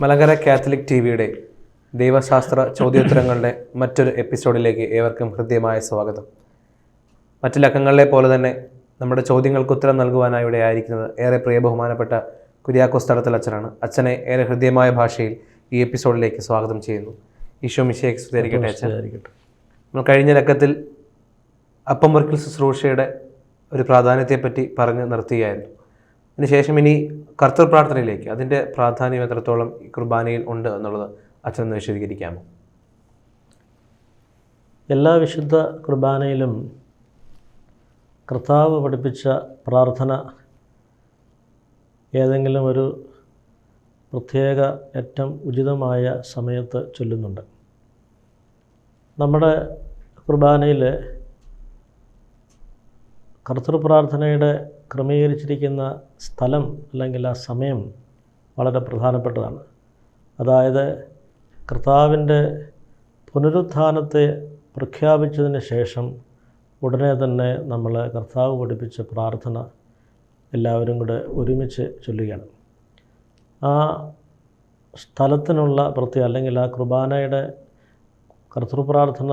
Malankara Catholic T വിയുടെ ദൈവശാസ്ത്ര ചോദ്യോത്തരങ്ങളുടെ മറ്റൊരു എപ്പിസോഡിലേക്ക് ഏവർക്കും ഹൃദ്യമായ സ്വാഗതം. മറ്റു ലക്കങ്ങളിലെ പോലെ തന്നെ നമ്മുടെ ചോദ്യങ്ങൾക്ക് ഉത്തരം നൽകുവാനായി ഇവിടെ ആയിരിക്കുന്നത് ഏറെ പ്രിയ ബഹുമാനപ്പെട്ട കുര്യാക്കോസ് തടത്തിൽ അച്ഛനാണ്. അച്ഛനെ ഏറെ ഹൃദ്യമായ ഭാഷയിൽ ഈ എപ്പിസോഡിലേക്ക് സ്വാഗതം ചെയ്യുന്നു. ഈശോ മിശേക്ക് സ്തുതിയായിരിക്കട്ടെ അച്ഛൻ. നമ്മൾ കഴിഞ്ഞ ലക്കത്തിൽ അപ്പം മുറിക്കൽ ശുശ്രൂഷയുടെ ഒരു പ്രാധാന്യത്തെപ്പറ്റി പറഞ്ഞ് നിർത്തുകയായിരുന്നു. അതിനുശേഷം ഇനി കർത്തൃ പ്രാർത്ഥനയിലേക്ക് അതിന്റെ പ്രാധാന്യം എത്രത്തോളം ഈ കുർബാനയിൽ ഉണ്ട് എന്നുള്ളത് അച്ഛനൊന്ന് വിശദീകരിക്കാമോ? എല്ലാ വിശുദ്ധ കുർബാനയിലും കർത്താവ് പഠിപ്പിച്ച പ്രാർത്ഥന ഏതെങ്കിലും ഒരു പ്രത്യേക ഏറ്റവും ഉചിതമായ സമയത്ത് ചൊല്ലുന്നുണ്ട്. നമ്മുടെ കുർബാനയിൽ കർത്തൃ പ്രാർത്ഥനയുടെ ക്രമീകരിച്ചിരിക്കുന്ന സ്ഥലം അല്ലെങ്കിൽ ആ സമയം വളരെ പ്രധാനപ്പെട്ടതാണ്. അതായത് കർത്താവിന്റെ പുനരുത്ഥാനത്തെ പ്രഖ്യാപിച്ചതിന് ശേഷം ഉടനെ തന്നെ നമ്മൾ കർത്താവ് പഠിപ്പിച്ച പ്രാർത്ഥന എല്ലാവരും കൂടെ ഒരുമിച്ച് ചൊല്ലുകയാണ്. ആ സ്ഥലത്തിനുള്ള പ്രത്യേക അല്ലെങ്കിൽ ആ കുർബാനയുടെ കർത്തൃപ്രാർത്ഥന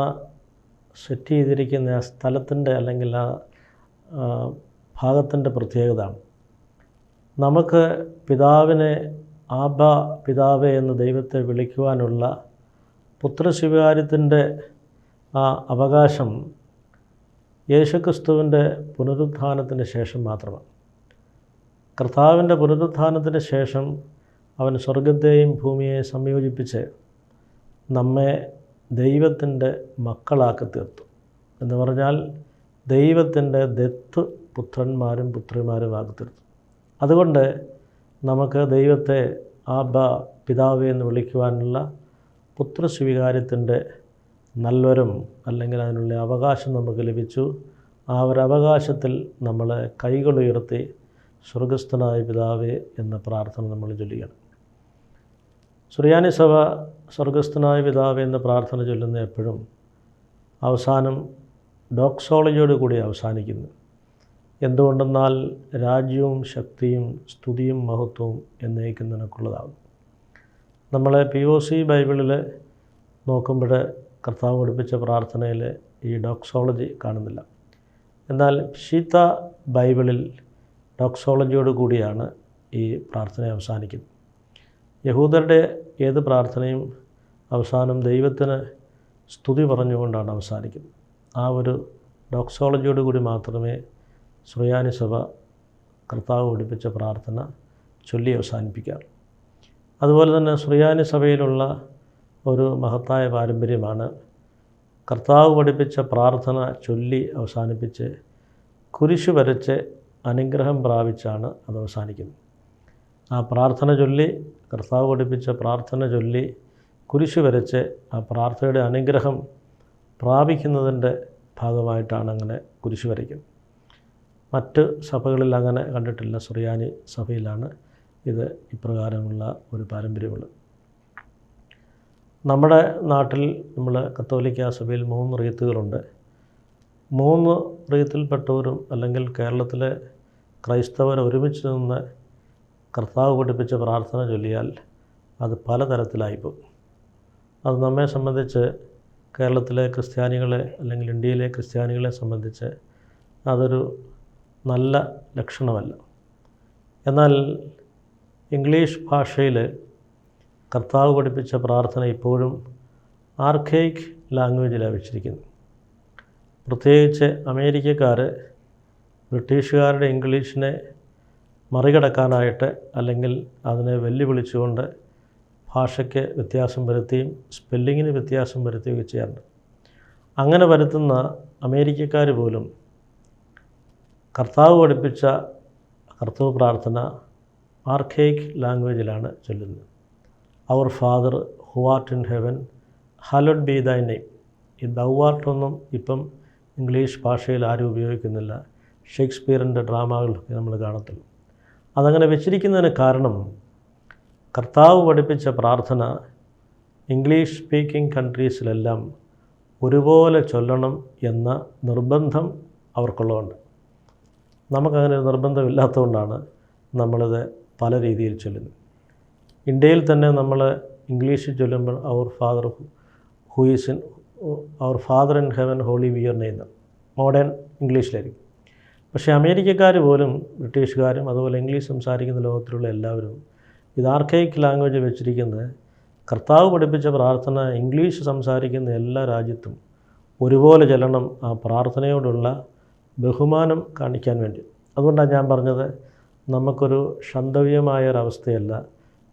സെറ്റ് ചെയ്തിരിക്കുന്ന ആ സ്ഥലത്തിന്റെ അല്ലെങ്കിൽ ആ ഭാഗത്തിന്റെ പ്രത്യേകത നമുക്ക് പിതാവിനെ ആബ പിതാവേ എന്ന് ദൈവത്തെ വിളിക്കുവാനുള്ള പുത്രശിവകാര്യത്തിന്റെ ആ അവകാശം യേശുക്രിസ്തുവിന്റെ പുനരുത്ഥാനത്തിന് ശേഷം മാത്രമാണ്. കർത്താവിന്റെ പുനരുത്ഥാനത്തിന് ശേഷം അവൻ സ്വർഗത്തെയും ഭൂമിയെയും സംയോജിപ്പിച്ച് നമ്മെ ദൈവത്തിന്റെ മക്കളാക്കി തീർത്തു. എന്ന് പറഞ്ഞാൽ ദൈവത്തിന്റെ ദത്ത് പുത്രന്മാരും പുത്രിമാരും തീർത്തു അതുകൊണ്ട് നമുക്ക് ദൈവത്തെ ആബ പിതാവ് എന്ന് വിളിക്കുവാനുള്ള പുത്രസ്വീകാര്യത്തിന്റെ നല്ലൊരും അല്ലെങ്കിൽ അതിനുള്ള അവകാശം നമുക്ക് ലഭിച്ചു. ആ ഒരു അവകാശത്തിൽ നമ്മൾ കൈകളുയർത്തി സ്വർഗസ്ഥനായ പിതാവേ എന്ന പ്രാർത്ഥന നമ്മൾ ചൊല്ലുകയാണ് സുറിയാനി സഭ സ്വർഗസ്ഥനായ പിതാവേ എന്ന പ്രാർത്ഥന ചൊല്ലുന്ന എപ്പോഴും അവസാനം ഡോക്സോളജിയോട് കൂടി അവസാനിക്കുന്നു. എന്തുകൊണ്ടെന്നാൽ രാജ്യവും ശക്തിയും സ്തുതിയും മഹത്വവും എന്നേക്കും നിനക്കുള്ളതാകും നമ്മളെ പി ഒ സി ബൈബിളിൽ നോക്കുമ്പോൾ കർത്താവ് പഠിപ്പിച്ച പ്രാർത്ഥനയിൽ ഈ ഡോക്സോളജി കാണുന്നില്ല. എന്നാൽ ശീത ബൈബിളിൽ ഡോക്സോളജിയോട് കൂടിയാണ് ഈ പ്രാർത്ഥന അവസാനിക്കുന്നത്. യഹൂദരുടെ ഏത് പ്രാർത്ഥനയും അവസാനം ദൈവത്തിന് സ്തുതി പറഞ്ഞുകൊണ്ടാണ് അവസാനിക്കുന്നത്. ആ ഒരു ഡോക്സോളജിയോട് കൂടി മാത്രമേ സുറിയാനി സഭ കർത്താവ് പഠിപ്പിച്ച പ്രാർത്ഥന ചൊല്ലി അവസാനിപ്പിക്കാറ് അതുപോലെ തന്നെ സുറിയാനി സഭയിലുള്ള ഒരു മഹത്തായ പാരമ്പര്യമാണ് കർത്താവ് പഠിപ്പിച്ച പ്രാർത്ഥന ചൊല്ലി അവസാനിപ്പിച്ച് കുരിശു വരച്ച് അനുഗ്രഹം പ്രാപിച്ചാണ് അത് അവസാനിക്കുന്നത്. ആ പ്രാർത്ഥന ചൊല്ലി കർത്താവ് പഠിപ്പിച്ച പ്രാർത്ഥന ചൊല്ലി കുരിശു വരച്ച് ആ പ്രാർത്ഥനയുടെ അനുഗ്രഹം പ്രാപിക്കുന്നതിന്റെ ഭാഗമായിട്ടാണ് അങ്ങനെ കുരിശു വരയ്ക്കുന്നത്. മറ്റ് സഭകളിൽ അങ്ങനെ കണ്ടിട്ടില്ല. സുറിയാനി സഭയിലാണ് ഇത് ഇപ്രകാരമുള്ള ഒരു പാരമ്പര്യമുള്ളത്. നമ്മുടെ നാട്ടിൽ നമ്മൾ കത്തോലിക്ക സഭയിൽ മൂന്ന് റീത്തുകളുണ്ട് മൂന്ന് റീത്തിൽപ്പെട്ടവരും അല്ലെങ്കിൽ കേരളത്തിലെ ക്രൈസ്തവർ ഒരുമിച്ച് നിന്ന് കർത്താവ് പഠിപ്പിച്ച പ്രാർത്ഥന ചൊല്ലിയാൽ അത് പലതരത്തിലായിപ്പോകും. അത് നമ്മെ സംബന്ധിച്ച് കേരളത്തിലെ ക്രിസ്ത്യാനികളെ അല്ലെങ്കിൽ ഇന്ത്യയിലെ ക്രിസ്ത്യാനികളെ സംബന്ധിച്ച് അതൊരു നല്ല ലക്ഷണമല്ല. എന്നാൽ ഇംഗ്ലീഷ് ഭാഷയിൽ കർത്താവ് പഠിപ്പിച്ച പ്രാർത്ഥന ഇപ്പോഴും ആർക്കേക്ക് ലാംഗ്വേജിലാണ് വെച്ചിരിക്കുന്നത് പ്രത്യേകിച്ച് അമേരിക്കക്കാർ ബ്രിട്ടീഷുകാരുടെ ഇംഗ്ലീഷിനെ മറികടക്കാനായിട്ട് അല്ലെങ്കിൽ അതിനെ വെല്ലുവിളിച്ചുകൊണ്ട് ഭാഷയ്ക്ക് വ്യത്യാസം വരുത്തുകയും സ്പെല്ലിങ്ങിന് വ്യത്യാസം വരുത്തുകയും ചെയ്യാറുണ്ട്. അങ്ങനെ വരുത്തുന്ന അമേരിക്കക്കാർ പോലും കർത്താവ് പഠിപ്പിച്ച കർത്തവ് പ്രാർത്ഥന ആർക്കേക്ക് ലാംഗ്വേജിലാണ് ചൊല്ലുന്നത്. Our father who art in heaven hallowed be thy name ഈ ദൗ ആർട്ടൊന്നും ഇപ്പം ഇംഗ്ലീഷ് ഭാഷയിൽ ആരും ഉപയോഗിക്കുന്നില്ല. ഷേക്സ്പിയറിന്റെ ഡ്രാമകളൊക്കെ നമ്മൾ കാണത്തുള്ളൂ. അതങ്ങനെ വെച്ചിരിക്കുന്നതിന് കാരണം കർത്താവ് പഠിപ്പിച്ച പ്രാർത്ഥന ഇംഗ്ലീഷ് സ്പീക്കിംഗ് കൺട്രീസിലെല്ലാം ഒരുപോലെ ചൊല്ലണം എന്ന നിർബന്ധം അവർക്കുള്ളതുകൊണ്ട്. നമുക്കങ്ങനെ ഒരു നിർബന്ധമില്ലാത്തതുകൊണ്ടാണ് നമ്മളിത് പല രീതിയിൽ ചൊല്ലുന്നത്. ഇന്ത്യയിൽ തന്നെ നമ്മൾ ഇംഗ്ലീഷിൽ ചൊല്ലുമ്പോൾ our father who in our father in heaven holy be your നെയ്യുന്ന modern ഇംഗ്ലീഷിലായിരിക്കും. പക്ഷേ അമേരിക്കക്കാർ പോലും ബ്രിട്ടീഷുകാരും അതുപോലെ ഇംഗ്ലീഷ് സംസാരിക്കുന്ന ലോകത്തിലുള്ള എല്ലാവരും ഇത് ആർക്കൈക്ക് ലാംഗ്വേജ് വെച്ചിരിക്കുന്നത് കർത്താവ് പഠിപ്പിച്ച പ്രാർത്ഥന ഇംഗ്ലീഷ് സംസാരിക്കുന്ന എല്ലാ രാജ്യത്തും ഒരുപോലെ ചെല്ലണം ആ പ്രാർത്ഥനയോടുള്ള ബഹുമാനം കാണിക്കാൻ വേണ്ടി. അതുകൊണ്ടാണ് ഞാൻ പറഞ്ഞത് നമുക്കൊരു ക്ഷന്തവ്യമായ ഒരവസ്ഥയല്ല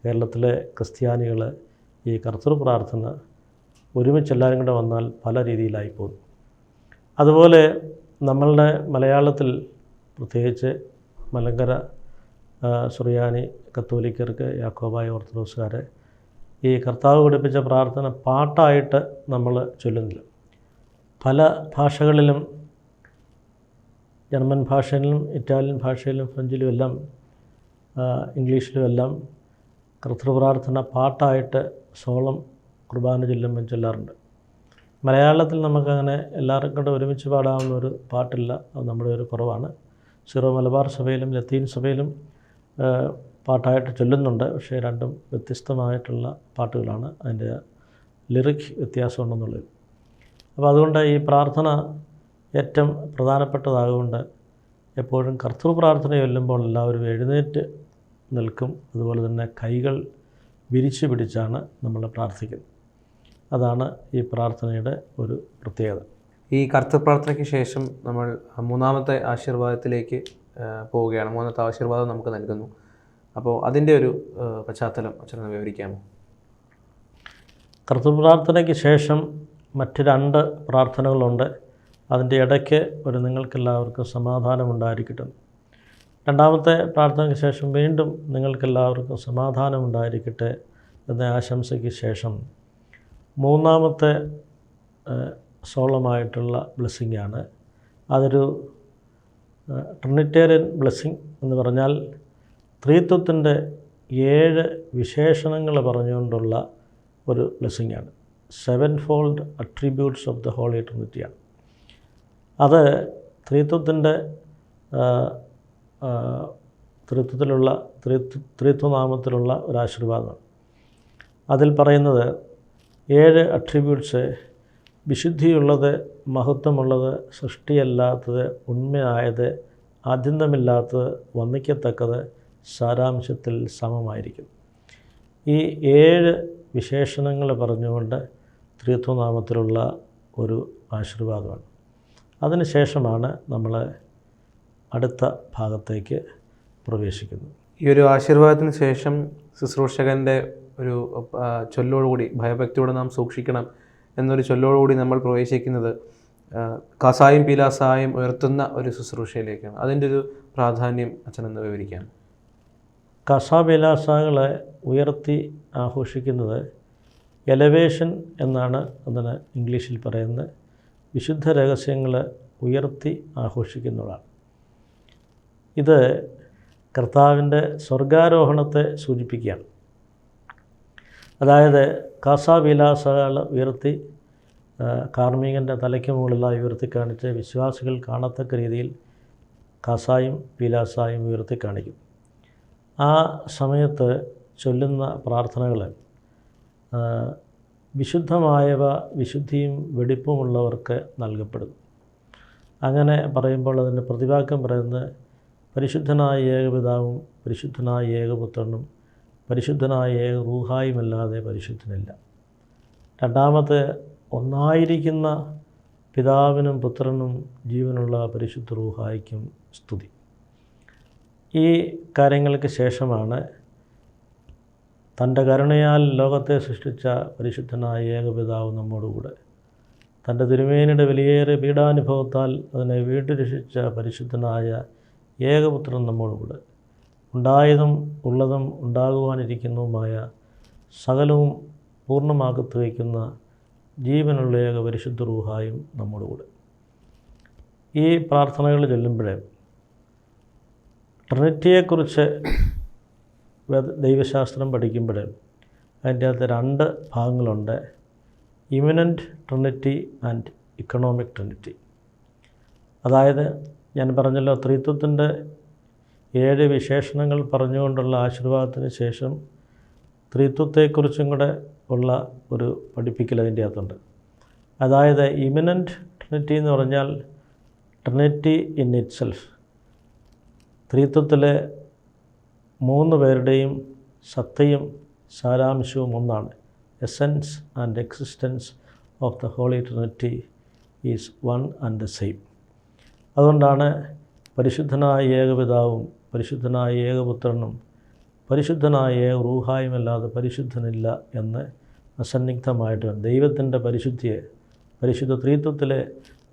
കേരളത്തിലെ ക്രിസ്ത്യാനികൾ ഈ കർത്തൃ പ്രാർത്ഥന ഒരുമിച്ച് എല്ലാവരും കൂടെ വന്നാൽ പല രീതിയിലായി പോകുന്നു. അതുപോലെ നമ്മളുടെ മലയാളത്തിൽ പ്രത്യേകിച്ച് മലങ്കര സുറിയാനി കത്തോലിക്കർക്ക് യാക്കോബായ ഓർത്തഡോക്സുകാർ ഈ കർത്താവ് പഠിപ്പിച്ച പ്രാർത്ഥന പാട്ടായിട്ട് നമ്മൾ ചൊല്ലുന്നില്ല. പല ഭാഷകളിലും ജർമ്മൻ ഭാഷയിലും ഇറ്റാലിയൻ ഭാഷയിലും ഫ്രഞ്ചിലും എല്ലാം ഇംഗ്ലീഷിലും എല്ലാം കർത്തൃപ്രാർത്ഥന പാട്ടായിട്ട് സോളം കുർബാന ചൊല്ലുമ്പോൾ ചൊല്ലാറുണ്ട്. മലയാളത്തിൽ നമുക്കങ്ങനെ എല്ലാവർക്കും കൂടെ ഒരുമിച്ച് പാടാവുന്ന ഒരു പാട്ടില്ല. അത് നമ്മുടെ ഒരു കുറവാണ്. സിറോ മലബാർ സഭയിലും ലത്തീൻ സഭയിലും പാട്ടായിട്ട് ചൊല്ലുന്നുണ്ട്. പക്ഷേ രണ്ടും വ്യത്യസ്തമായിട്ടുള്ള പാട്ടുകളാണ്. അതിന്റെ ലിറിക് വ്യത്യാസമുണ്ടെന്നുള്ളത് അപ്പോൾ അതുകൊണ്ട് ഈ പ്രാർത്ഥന ഏറ്റവും പ്രധാനപ്പെട്ടതാകൊണ്ട് എപ്പോഴും കർത്തൃ പ്രാർത്ഥന ചൊല്ലുമ്പോൾ എല്ലാവരും എഴുന്നേറ്റ് നിൽക്കും. അതുപോലെ തന്നെ കൈകൾ വിരിച്ചു പിടിച്ചാണ് നമ്മൾ പ്രാർത്ഥിക്കുന്നത്. അതാണ് ഈ പ്രാർത്ഥനയുടെ ഒരു പ്രത്യേകത. ഈ കർത്തൃ പ്രാർത്ഥനയ്ക്ക് ശേഷം നമ്മൾ മൂന്നാമത്തെ ആശീർവാദത്തിലേക്ക് പോവുകയാണ്. മൂന്നാമത്തെ ആശീർവാദം നമുക്ക് നൽകുന്നു. അപ്പോൾ അതിന്റെ ഒരു പശ്ചാത്തലം അച്ഛനെ വിവരിക്കാമോ? കർത്തൃപ്രാർത്ഥനയ്ക്ക് ശേഷം മറ്റ് രണ്ട് പ്രാർത്ഥനകളുണ്ട്. അതിന്റെ ഇടയ്ക്ക് ഒരു നിങ്ങൾക്കെല്ലാവർക്കും സമാധാനം ഉണ്ടായിരിക്കട്ടെ രണ്ടാമത്തെ പ്രാർത്ഥനയ്ക്ക് ശേഷം വീണ്ടും നിങ്ങൾക്കെല്ലാവർക്കും സമാധാനം ഉണ്ടായിരിക്കട്ടെ എന്ന ആശംസയ്ക്ക് ശേഷം മൂന്നാമത്തെ സോളമായിട്ടുള്ള ബ്ലെസ്സിങ് ആണ് അതൊരു ട്രിനിറ്റേറിയൻ ബ്ലെസ്സിങ് എന്ന് പറഞ്ഞാൽ ത്രീത്വത്തിന്റെ ഏഴ് വിശേഷണങ്ങൾ പറഞ്ഞുകൊണ്ടുള്ള ഒരു ബ്ലെസ്സിങ്ങാണ്. Seven fold attributes of the Holy ട്രിനിറ്റിയാണ്. അത് ത്രിത്വത്തിന്റെ ത്രിത്വത്തിലുള്ള ത്രിത്വ ത്രിത്വനാമത്തിലുള്ള ഒരു ആശീർവാദമാണ്. അതിൽ പറയുന്നത് ഏഴ് അട്രിബ്യൂട്ട്സ് വിശുദ്ധിയുള്ളത് മഹത്വമുള്ളത് സൃഷ്ടിയല്ലാത്തത് ഉണ്മയായത് ആദ്യന്തമില്ലാത്തത് വന്നിക്കത്തക്കത് സാരാംശത്തിൽ സമമായിരിക്കും. ഈ ഏഴ് വിശേഷണങ്ങൾ പറഞ്ഞുകൊണ്ട് ത്രിത്വനാമത്തിലുള്ള ഒരു ആശീർവാദമാണ്. അതിനുശേഷമാണ് നമ്മൾ അടുത്ത ഭാഗത്തേക്ക് പ്രവേശിക്കുന്നത്. ഈ ഒരു ആശീർവാദത്തിന് ശേഷം ശുശ്രൂഷകന്റെ ഒരു ചൊല്ലോടുകൂടി ഭയഭക്തിയോടെ നാം സൂക്ഷിക്കണം എന്നൊരു ചൊല്ലോടുകൂടി നമ്മൾ പ്രവേശിക്കുന്നത് കസായും പീലാസായും ഉയർത്തുന്ന ഒരു ശുശ്രൂഷയിലേക്കാണ്. അതിന്റെ ഒരു പ്രാധാന്യം അച്ഛനെന്ന് വിവരിക്കാം. കസാപീലാസകളെ ഉയർത്തി ആഘോഷിക്കുന്നത് എലവേഷൻ എന്നാണ് അതിന് ഇംഗ്ലീഷിൽ പറയുന്നത്. വിശുദ്ധ രഹസ്യങ്ങൾ ഉയർത്തി ആഘോഷിക്കുന്നതാണ് ഇത് കർത്താവിന്റെ സ്വർഗാരോഹണത്തെ സൂചിപ്പിക്കുകയാണ്. അതായത് കാസാവിലാസകൾ ഉയർത്തി കാർമ്മികന്റെ തലയ്ക്ക് മുകളിലായി ഉയർത്തി കാണിച്ച് വിശ്വാസികൾ കാണത്തക്ക രീതിയിൽ കാസായും വിലാസായും ഉയർത്തി കാണിക്കും. ആ സമയത്ത് ചൊല്ലുന്ന പ്രാർത്ഥനകൾ വിശുദ്ധമായവ വിശുദ്ധിയും വെടിപ്പുമുള്ളവർക്ക് നൽകപ്പെടുന്നു. അങ്ങനെ പറയുമ്പോൾ അതിന്റെ പ്രതിവാക്യം പറയുന്നത് പരിശുദ്ധനായ ഏകപിതാവും പരിശുദ്ധനായ ഏകപുത്രനും പരിശുദ്ധനായ ഏക റൂഹായുമല്ലാതെ പരിശുദ്ധനില്ല. രണ്ടാമത്തെ ഒന്നായിരിക്കുന്ന പിതാവിനും പുത്രനും ജീവനുള്ള പരിശുദ്ധ റൂഹായ്ക്കും സ്തുതി. ഈ കാര്യങ്ങൾക്ക് ശേഷമാണ് തന്റെ കരുണയാൽ ലോകത്തെ സൃഷ്ടിച്ച പരിശുദ്ധനായ ഏകപിതാവ് നമ്മോടുകൂടെ. തന്റെ തിരുമേനിയുടെ വിലയേറെ പീഡാനുഭവത്താൽ അതിനെ വീട്ടു രക്ഷിച്ച പരിശുദ്ധനായ ഏകപുത്രൻ നമ്മോടുകൂടെ. ഉണ്ടായതും ഉള്ളതും ഉണ്ടാകുവാനിരിക്കുന്നതുമായ സകലവും പൂർണമാക്കത്ത് വയ്ക്കുന്ന ജീവനുള്ള ഏക പരിശുദ്ധ റൂഹായും നമ്മോടുകൂടെ. ഈ പ്രാർത്ഥനകൾ ചൊല്ലുമ്പോഴേ ട്രിനിറ്റിയെക്കുറിച്ച് ദൈവശാസ്ത്രം പഠിക്കുമ്പോൾ അതിന്റെ അകത്ത് രണ്ട് ഭാഗങ്ങളുണ്ട്. Immanent Trinity and economic Trinity അതായത് ഞാൻ പറഞ്ഞല്ലോ ത്രിത്വത്തിന്റെ ഏഴ് വിശേഷണങ്ങൾ പറഞ്ഞുകൊണ്ടുള്ള ആശീർവാദത്തിന് ശേഷം ത്രിത്വത്തെക്കുറിച്ചും കൂടെ ഉള്ള ഒരു പഠിപ്പിക്കൽ അതിന്റെ അകത്തുണ്ട്. അതായത് ഇമിനന്റ് ട്രിനിറ്റി എന്ന് പറഞ്ഞാൽ ട്രിനിറ്റി ഇൻ ഇറ്റ്സെൽഫ് ത്രിത്വത്തിലെ മൂന്ന് പേരുടെയും സത്തയും സാരാംശവും ഒന്നാണ്. Essence and existence of the Holy Trinity is one and the same. അതുകൊണ്ടാണ് പരിശുദ്ധനായ ഏകപിതാവും പരിശുദ്ധനായ ഏകപുത്രനും പരിശുദ്ധനായ ഏക റൂഹായുമല്ലാതെ പരിശുദ്ധനില്ല എന്ന് അസന്നിഗ്ധമായിട്ട് ദൈവത്തിന്റെ പരിശുദ്ധിയെ പരിശുദ്ധ ത്രീത്വത്തിലെ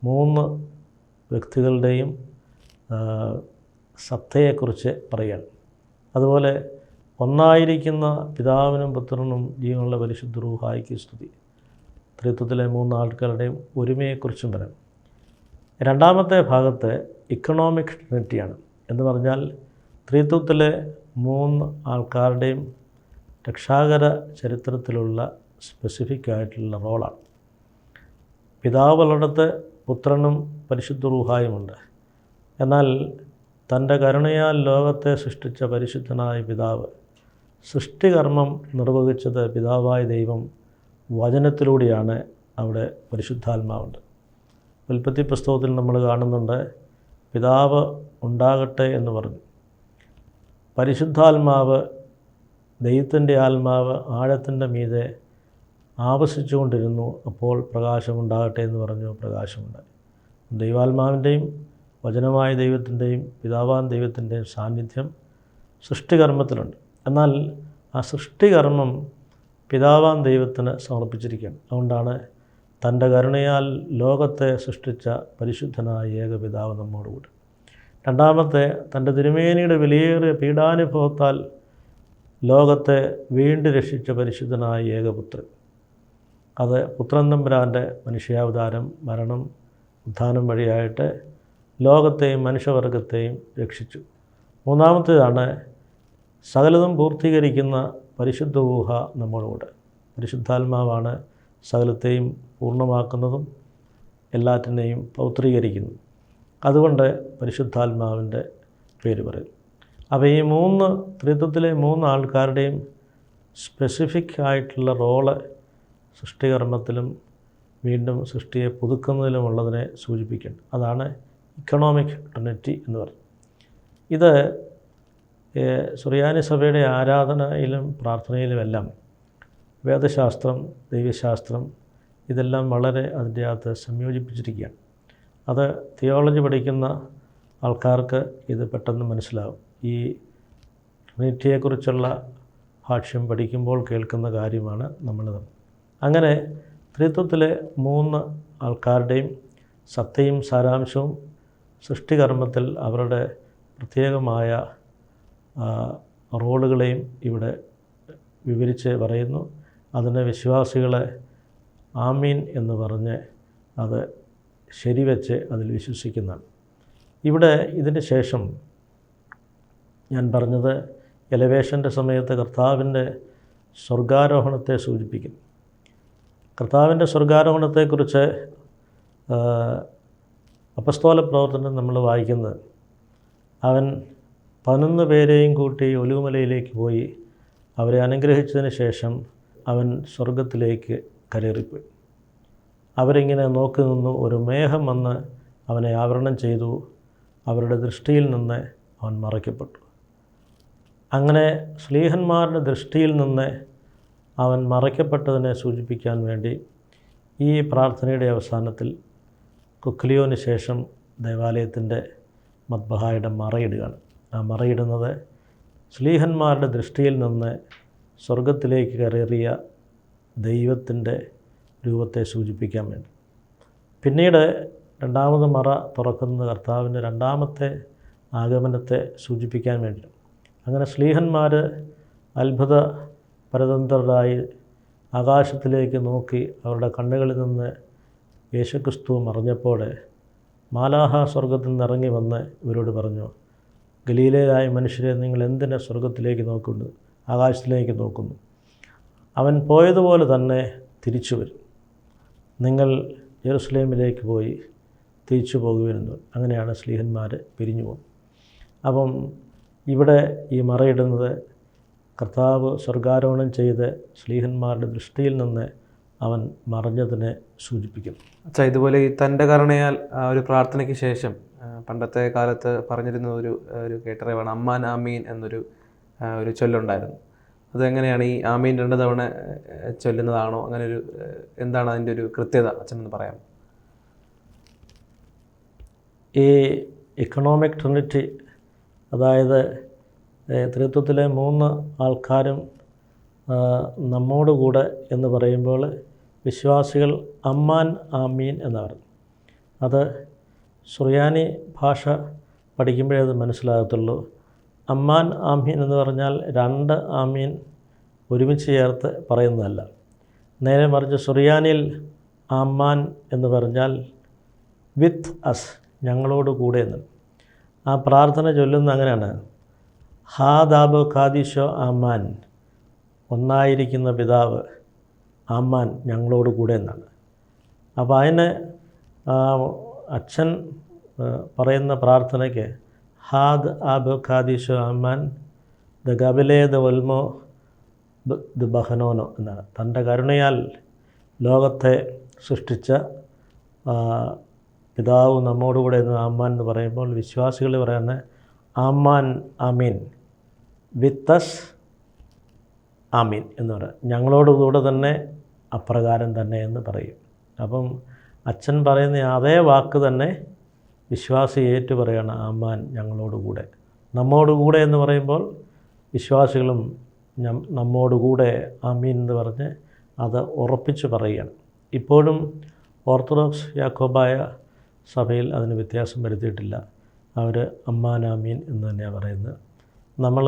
മൂന്ന് വ്യക്തികളുടെയും സത്തയെക്കുറിച്ച് പറയാണ് അതുപോലെ ഒന്നായിരിക്കുന്ന പിതാവിനും പുത്രനും ജീവനുള്ള പരിശുദ്ധ റൂഹായിക്ക് സ്തുതി. ത്രിത്വത്തിലെ മൂന്ന് ആൾക്കാരുടെയും ഒരുമയെക്കുറിച്ചും വരാം. രണ്ടാമത്തെ ഭാഗത്ത് ഇക്കണോമിക് ട്രിനിറ്റിയാണ് എന്ന് പറഞ്ഞാൽ ത്രിത്വത്തിലെ മൂന്ന് ആൾക്കാരുടെയും രക്ഷാകര ചരിത്രത്തിലുള്ള സ്പെസിഫിക് ആയിട്ടുള്ള റോളാണ്. പിതാവുള്ളിടത്ത് പുത്രനും പരിശുദ്ധ റൂഹായുമുണ്ട് എന്നാൽ തന്റെ കരുണയാൽ ലോകത്തെ സൃഷ്ടിച്ച പരിശുദ്ധനായ പിതാവ്. സൃഷ്ടികർമ്മം നിർവഹിച്ചത് പിതാവായ ദൈവം വചനത്തിലൂടെയാണ് അവിടെ പരിശുദ്ധാത്മാവുണ്ട്. ഉൽപ്പത്തി പുസ്തകത്തിൽ നമ്മൾ കാണുന്നുണ്ട് പിതാവ് ഉണ്ടാകട്ടെ എന്ന് പറഞ്ഞു. പരിശുദ്ധാത്മാവ് ദൈവത്തിന്റെ ആത്മാവ് ആഴത്തിന്റെ മീതെ ആവശിച്ചുകൊണ്ടിരുന്നു അപ്പോൾ പ്രകാശമുണ്ടാകട്ടെ എന്ന് പറഞ്ഞു പ്രകാശമുണ്ടായി. ദൈവാത്മാവിന്റെയും വചനമായ ദൈവത്തിന്റെയും പിതാവാൻ ദൈവത്തിന്റെയും സാന്നിധ്യം സൃഷ്ടികർമ്മത്തിലുണ്ട്. എന്നാൽ ആ സൃഷ്ടികർമ്മം പിതാവാൻ ദൈവത്തിന് സമർപ്പിച്ചിരിക്കുകയാണ്. അതുകൊണ്ടാണ് തന്റെ കരുണയാൽ ലോകത്തെ സൃഷ്ടിച്ച പരിശുദ്ധനായ ഏക പിതാവ് നമ്മോടുകൂടി. രണ്ടാമത്തെ തന്റെ തിരുമേനിയുടെ വിലയേറിയ പീഡാനുഭവത്താൽ ലോകത്തെ വീണ്ടും രക്ഷിച്ച പരിശുദ്ധനായ ഏകപുത്രൻ അത് പുത്രൻ തമ്പുരാന്റെ മനുഷ്യാവതാരം മരണം ഉത്ഥാനം വഴിയായിട്ട് ലോകത്തെയും മനുഷ്യവർഗത്തെയും രക്ഷിച്ചു. മൂന്നാമത്തേതാണ് സകലതും പൂർത്തീകരിക്കുന്ന പരിശുദ്ധ ഊഹ നമ്മളോട് പരിശുദ്ധാത്മാവാണ് സകലത്തെയും പൂർണമാക്കുന്നതും എല്ലാറ്റിനെയും പൗത്രീകരിക്കുന്നു. അതുകൊണ്ട് പരിശുദ്ധാത്മാവിന്റെ പേര് പറയും. അപ്പോൾ ഈ മൂന്ന് ത്രിത്വത്തിലെ മൂന്ന് ആൾക്കാരുടെയും സ്പെസിഫിക് ആയിട്ടുള്ള റോൾ സൃഷ്ടികർമ്മത്തിലും വീണ്ടും സൃഷ്ടിയെ പുതുക്കുന്നതിലുമുള്ളതിനെ സൂചിപ്പിക്കുന്നു. അതാണ് ഇക്കണോമിക് ട്രിനിറ്റി എന്ന് പറയും. ഇത് സുറിയാനി സഭയുടെ ആരാധനയിലും പ്രാർത്ഥനയിലുമെല്ലാം വേദശാസ്ത്രം ദൈവശാസ്ത്രം ഇതെല്ലാം വളരെ അതിന്റെ അകത്ത് സംയോജിപ്പിച്ചിരിക്കുകയാണ്. അത് തിയോളജി പഠിക്കുന്ന ആൾക്കാർക്ക് ഇത് പെട്ടെന്ന് മനസ്സിലാവും. ഈ ട്രിനിറ്റിയെക്കുറിച്ചുള്ള ഭാഷ്യം പഠിക്കുമ്പോൾ കേൾക്കുന്ന കാര്യമാണ് നമ്മളിത് അങ്ങനെ ത്രിത്വത്തിലെ മൂന്ന് ആൾക്കാരുടെയും സത്തയും സാരാംശവും സൃഷ്ടികർമ്മത്തിൽ അവരുടെ പ്രത്യേകമായ റോളുകളെയും ഇവിടെ വിവരിച്ച് പറയുന്നു. അതിന് വിശ്വാസികളെ ആമീൻ എന്ന് പറഞ്ഞ് അത് ശരിവെച്ച് അതിൽ വിശ്വസിക്കുന്നതാണ് ഇവിടെ ഇതിന് ശേഷം ഞാൻ പറഞ്ഞത് എലവേഷന്റെ സമയത്ത് കർത്താവിന്റെ സ്വർഗാരോഹണത്തെ സൂചിപ്പിക്കുന്നു. കർത്താവിന്റെ സ്വർഗാരോഹണത്തെക്കുറിച്ച് അപസ്തോല പ്രവർത്തനം നമ്മൾ വായിക്കുന്നത്. അവൻ പതിനൊന്ന് പേരെയും കൂട്ടി ഒലിവുമലയിലേക്ക് പോയി. അവരെ അനുഗ്രഹിച്ചതിന് ശേഷം അവൻ സ്വർഗത്തിലേക്ക് കരേറിപ്പോയി. അവരിങ്ങനെ നോക്കി നിന്നു. ഒരു മേഘം വന്ന് അവനെ ആവരണം ചെയ്തു. അവരുടെ ദൃഷ്ടിയിൽ നിന്ന് അവൻ മറയ്ക്കപ്പെട്ടു. അങ്ങനെ സ്ലീഹന്മാരുടെ ദൃഷ്ടിയിൽ നിന്ന് അവൻ മറയ്ക്കപ്പെട്ടതിനെ സൂചിപ്പിക്കാൻ വേണ്ടി ഈ പ്രാർത്ഥനയുടെ അവസാനത്തിൽ കുക്ലിയോന് ശേഷം ദേവാലയത്തിന്റെ മദ്ബഹായുടെ മറയിടുകയാണ്. ആ മറയിടുന്നത് ശ്ലീഹന്മാരുടെ ദൃഷ്ടിയിൽ നിന്ന് സ്വർഗത്തിലേക്ക് കയറിയ ദൈവത്തിന്റെ രൂപത്തെ സൂചിപ്പിക്കാൻ വേണ്ടി. പിന്നീട് രണ്ടാമത് മറ തുറക്കുന്നത് കർത്താവിന്റെ രണ്ടാമത്തെ ആഗമനത്തെ സൂചിപ്പിക്കാൻ വേണ്ടി. അങ്ങനെ ശ്ലീഹന്മാർ അത്ഭുത പരതന്ത്രരായി ആകാശത്തിലേക്ക് നോക്കി അവരുടെ കണ്ണുകളിൽ നിന്ന് യേശുക്രിസ്തു മറിഞ്ഞപ്പോൾ മാലാഹ സ്വർഗത്തിൽ നിന്ന് ഇറങ്ങി വന്ന് ഇവരോട് പറഞ്ഞു ഗലീലയായ മനുഷ്യരെ നിങ്ങൾ എന്തിനെ സ്വർഗത്തിലേക്ക് നോക്കുന്നു? ആകാശത്തിലേക്ക് നോക്കുന്നു. അവൻ പോയതുപോലെ തന്നെ തിരിച്ചു വരും. നിങ്ങൾ ജെറുസലേമിലേക്ക് പോയി തിരിച്ചു പോകുവരുന്നു. അങ്ങനെയാണ് സ്ലീഹന്മാർ പിരിഞ്ഞു പോകും അപ്പം ഇവിടെ ഈ മറയിടുന്നത് കർത്താവ് സ്വർഗാരോഹണം ചെയ്ത് സ്ലീഹന്മാരുടെ ദൃഷ്ടിയിൽ നിന്ന് അവൻ മറഞ്ഞതിനെ സൂചിപ്പിക്കും അച്ഛാ ഇതുപോലെ ഈ തന്റെ കരുണയാൽ ആ ഒരു പ്രാർത്ഥനയ്ക്ക് ശേഷം പണ്ടത്തെ കാലത്ത് പറഞ്ഞിരുന്ന ഒരു ഒരു കേട്ടറിവാണ് അമ്മാൻ ആമീൻ എന്നൊരു ഒരു ചൊല്ലുണ്ടായിരുന്നു. അതെങ്ങനെയാണ് ഈ ആമീൻ രണ്ട് തവണ ചൊല്ലുന്നതാണോ? അങ്ങനെ ഒരു എന്താണ് അതിന്റെ ഒരു കൃത്യത? അച്ഛനെന്ന് പറയാം ഈ ഇക്കണോമിക് ട്രിനിറ്റി അതായത് ത്രിത്വത്തിലെ മൂന്ന് ആൾക്കാരും നമ്മോട് കൂടെ എന്ന് പറയുമ്പോൾ വിശ്വാസികൾ അമ്മാൻ ആമീൻ എന്ന് പറഞ്ഞു അത് സുറിയാനി ഭാഷ പഠിക്കുമ്പോഴേ അത് മനസ്സിലാകത്തുള്ളൂ. അമ്മാൻ ആമീൻ എന്ന് പറഞ്ഞാൽ രണ്ട് ആമീൻ ഒരുമിച്ച് ചേർത്ത് പറയുന്നതല്ല. നേരെ മറിച്ച് സുറിയാനിൽ അമ്മാൻ എന്ന് പറഞ്ഞാൽ വിത്ത് അസ് ഞങ്ങളോട് കൂടെ എന്ന്. ആ പ്രാർത്ഥന ചൊല്ലുന്ന അങ്ങനെയാണ്. ഹാ ദാബോ ഖാദിഷോ ആമാൻ ഒന്നായിരിക്കുന്ന പിതാവ്. ആമാൻ ഞങ്ങളോട് കൂടെ എന്നാണ്. അപ്പോൾ അതിന് അച്ഛൻ പറയുന്ന പ്രാർത്ഥനയ്ക്ക് ഹാദ് ആബ് ഖാദിഷു ആമാൻ ദ ഗബിലേ ദ വൽമോ ദ ബഹനോനോ എന്നാണ്. തന്റെ കരുണയാൽ ലോകത്തെ സൃഷ്ടിച്ച പിതാവ് നമ്മോടുകൂടെ എന്ന് ആമ്മാൻ എന്ന് പറയുമ്പോൾ വിശ്വാസികൾ പറയുന്ന ആമ്മാൻ ആമീൻ വിത്തസ് ആമീൻ എന്ന് പറയാം. ഞങ്ങളോടുകൂടെ തന്നെ അപ്രകാരം തന്നെ എന്ന് പറയും. അപ്പം അച്ഛൻ പറയുന്ന അതേ വാക്ക് തന്നെ വിശ്വാസി ഏറ്റു പറയണം അമ്മാൻ ഞങ്ങളോടുകൂടെ നമ്മോടുകൂടെ എന്ന് പറയുമ്പോൾ വിശ്വാസികളും നമ്മോടുകൂടെ ആമീൻ എന്ന് പറഞ്ഞ് അത് ഉറപ്പിച്ച് പറയുകയാണ്. ഇപ്പോഴും ഓർത്തഡോക്സ് യാക്കോബായ സഭയിൽ അതിന് വ്യത്യാസം വരുത്തിയിട്ടില്ല. അവർ അമ്മാനാമീൻ എന്ന് തന്നെയാണ് പറയുന്നത്. നമ്മൾ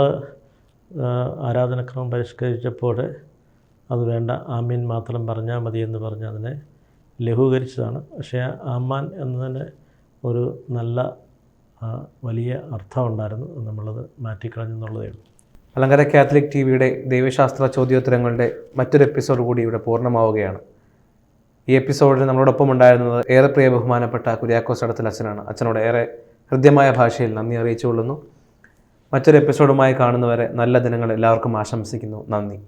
ആരാധനക്രമം പരിഷ്കരിച്ചപ്പോൾ അത് വേണ്ട ആമീൻ മാത്രം പറഞ്ഞാൽ മതി എന്ന് പറഞ്ഞ് അതിനെ ലഘൂകരിച്ചതാണ്. പക്ഷേ ആമാൻ എന്നതിന് ഒരു നല്ല വലിയ അർത്ഥമുണ്ടായിരുന്നു. നമ്മളത് മാറ്റിക്കളഞ്ഞെന്നുള്ളതേ ഉള്ളൂ. അലങ്കര കാത്തലിക് ടി വിയുടെ ദൈവശാസ്ത്ര ചോദ്യോത്തരങ്ങളുടെ മറ്റൊരു എപ്പിസോഡ് കൂടി ഇവിടെ പൂർണമാവുകയാണ്. ഈ എപ്പിസോഡിൽ നമ്മളോടൊപ്പം ഉണ്ടായിരുന്നത് ഏറെ പ്രിയ ബഹുമാനപ്പെട്ട കുര്യാക്കോസ് അടത്തിൽ അച്ഛനാണ്. അച്ഛനോട് ഏറെ ഹൃദ്യമായ ഭാഷയിൽ നന്ദി അറിയിച്ചു കൊള്ളുന്നു മറ്റൊരു എപ്പിസോഡുമായി കാണുന്നവരെ നല്ല ദിനങ്ങൾ എല്ലാവർക്കും ആശംസിക്കുന്നു. നന്ദി.